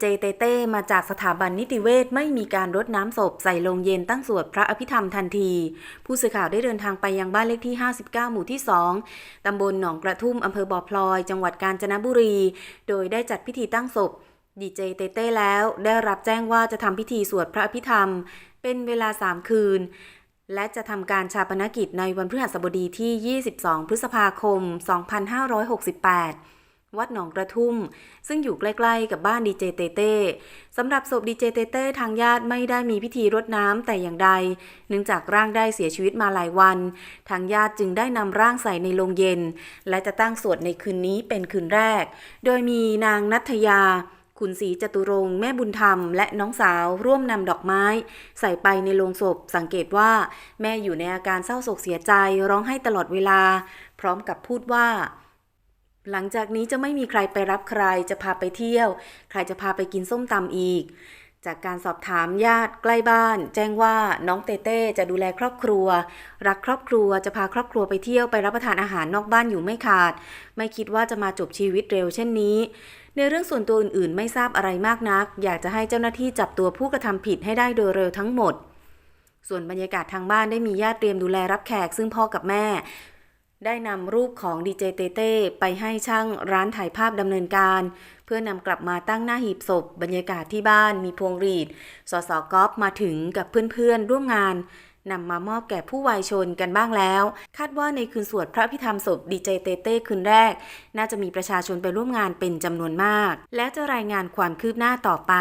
เจเตเต้มาจากสถาบันนิติเวชไม่มีการรดน้ำศพใส่ลงเย็นตั้งสวดพระอภิธรรมทันที ผู้สื่อข่าวได้เดินทางไปยังบ้านเลขที่ 59 หมู่ที่ 2 ตำบลหนองกระทุ่ม อำเภอบ่อพลอย จังหวัดกาญจนบุรี โดยได้จัดพิธีตั้งศพดีเจเตเต้แล้วได้รับแจ้งว่าจะทำพิธีสวดพระอภิธรรม เป็นเวลา 3 คืน และจะทำการชาปนกิจในวันพฤหัสบดีที่ 22 พฤษภาคม 2568 วัดหนองกระทุ่ม ซึ่งอยู่ใกล้ๆกับบ้านดีเจเตเต้สำหรับศพดีเจเตเต้ทางญาติไม่ได้มีพิธีรดน้ำแต่อย่างใด เนื่องจากร่างได้เสียชีวิตมาหลายวัน ทางญาติจึงได้นำร่างใส่ในโรงเย็น และจะตั้งสวดในคืนนี้เป็นคืนแรก โดยมีนางนัทยาคุณศรีจตุรงค์แม่บุญธรรม และน้องสาวร่วมนำดอกไม้ ใส่ไปในโลงศพ สังเกตว่า แม่อยู่ในอาการเศร้าโศกเสียใจร้องไห้ตลอดเวลา พร้อมกับพูดว่า หลังจากนี้จะไม่มีใครไปรับใครจะพาไปเที่ยว ใครจะพาไปกินส้มตำอีก จากการสอบถามญาติใกล้บ้าน แจ้งว่าน้องเต้เต้จะดูแลครอบครัว รักครอบครัวจะพาครอบครัวไปเที่ยวไปรับประทานอาหารนอกบ้านอยู่ไม่ขาด ไม่คิดว่าจะมาจบชีวิตเร็วเช่นนี้ ในเรื่องส่วนตัวอื่นๆ ไม่ทราบอะไรมากนัก อยากจะให้เจ้าหน้าที่จับตัวผู้กระทำผิดให้ได้โดยเร็วทั้งหมดส่วนบรรยากาศทางบ้านได้มีญาติเตรียมดูแลรับแขกซึ่งพ่อกับแม่ ได้นำรูปของดีเจเตเต้ไปให้ช่างร้านถ่ายภาพดำเนินการ เพื่อนำกลับมาตั้งหน้าหีบศพ บรรยากาศที่บ้านมีพวงหรีด สสกอฟมาถึงกับเพื่อนๆร่วมงานนำมามอบแก่ผู้วายชนกันบ้างแล้ว คาดว่าในคืนสวดพระพิธรรมศพดีเจเตเต้คืนแรก น่าจะมีประชาชนไปร่วมงานเป็นจำนวนมาก และจะรายงานความคืบหน้าต่อไป